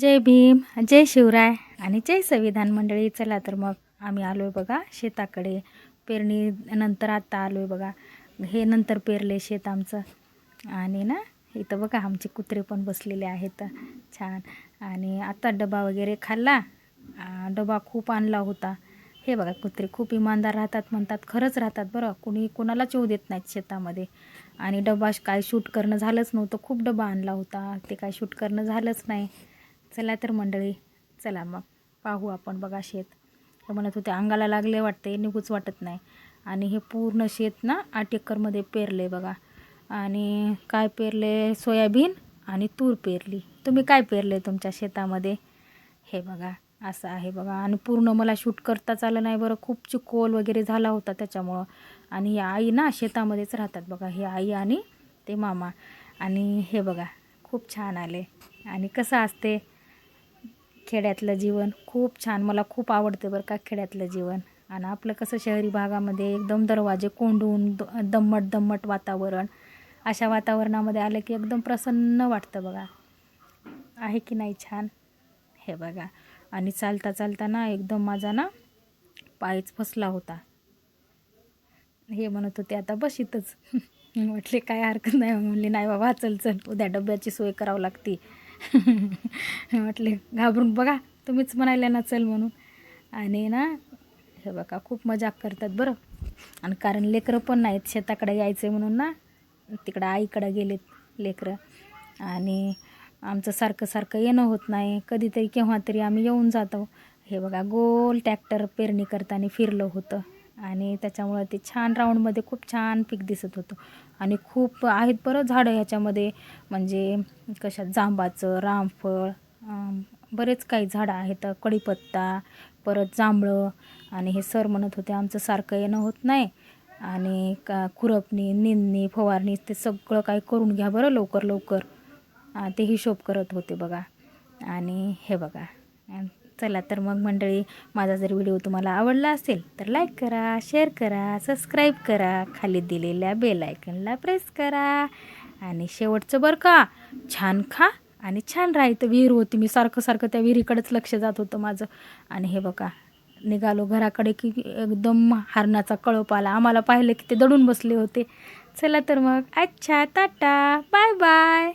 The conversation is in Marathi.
जय भीम जय शिवराय आणि जय संविधान मंडळी. चला तर मग आम्ही आलो आहे बघा शेताकडे. पेरणी नंतर आत्ता आलो आहे बघा. हे नंतर पेरले शेत आमचं. आणि ना इथं बघा आमचे कुत्रे पण बसलेले आहेत. छान. आणि आत्ता डबा वगैरे खाल्ला. डबा खूप आणला होता. हे बघा कुत्रे खूप इमानदार राहतात म्हणतात. खरंच राहतात बरं. कुणी कोणालाच येऊ देत नाहीत शेतामध्ये. आणि डबा काय शूट करणं झालंच नव्हतं. खूप डबा आणला होता. ते काय शूट करणं झालंच नाही. चला तर मंडळी चला मग. पाहू आपण बघा शेत. तर म्हणत होते अंगाला लागले वाटते निघूच वाटत नाही. आणि हे पूर्ण शेत ना आठ एकरमध्ये पेरले बघा. आणि काय पेरले सोयाबीन आणि तूर पेरली. तुम्ही काय पेरले तुमच्या शेतामध्ये? हे बघा असं आहे बघा. आणि पूर्ण मला शूट करताच आलं नाही बरं. खूप चिकोल वगैरे झाला होता त्याच्यामुळं. आणि ही आई ना शेतामध्येच राहतात बघा. ही आई आणि ते मामा. आणि हे बघा खूप छान आले. आणि कसं असते? खेड्यातलं जीवन खूप छान मला खूप आवडतं बरं का खेड्यातलं जीवन. आणि आपलं कसं शहरी भागामध्ये एकदम दरवाजे कोंडून द दम्मट दम्मट वातावरण अशा वातावरणामध्ये आलं की एकदम प्रसन्न वाटतं बघा. आहे की नाही छान? हे बघा. आणि चालता चालता ना एकदम माझा ना पायच फसला होता. हे म्हणत होते आता बस इथंच. म्हटले काय हरकत नाही. म्हणले नाही बाबा चल चल. उद्या डब्याची सोय करावं लागते. म्हटले घाबरून बघा तुम्हीच म्हणायला ना चल म्हणून. आणि ना हे बघा खूप मजाक करतात बरं. आणि कारण लेकरं पण नाहीत शेताकडे यायचे म्हणून ना तिकडं आईकडं गेलेत लेकरं. आणि आमचं सारखं सारखं येणं होत नाही कधीतरी केव्हा तरी आम्ही येऊन जातो. हे बघा गोल ट्रॅक्टर पेरणी करताना फिरलं होतं. आणि त्याच्यामुळं ते छान राऊंडमध्ये खूप छान पीक दिसत होतं. आणि खूप आहेत बरं झाडं ह्याच्यामध्ये म्हणजे कशात जांबाचं रामफळ बरेच काही झाडं आहेत. कढीपत्ता परत जांभळं आणि हे सर म्हणत होते आमचं सारखं येणं होत नाही. आणि का खुरपणी निंदणी फवारणी ते सगळं काही करून घ्या बरं लवकर लवकर. ते हिशोब करत होते बघा. आणि हे बघा. चला तर मग मंडळी माझा जर व्हिडिओ तुम्हाला आवडला असेल तर लाईक करा शेअर करा सबस्क्राईब करा खाली दिलेल्या बेल आयकनला प्रेस करा. आणि शेवटचं बरं का छान खा आणि छान राहायचं विहीर होती मी सारखं सारखं त्या विहिरीकडेच लक्ष जात होतं माझं. आणि हे बघा निघालो घराकडे की एकदम हरणाचा कळप आला. आम्हाला पाहिलं की ते दडून बसले होते. चला तर मग अच्छा टाटा बाय बाय.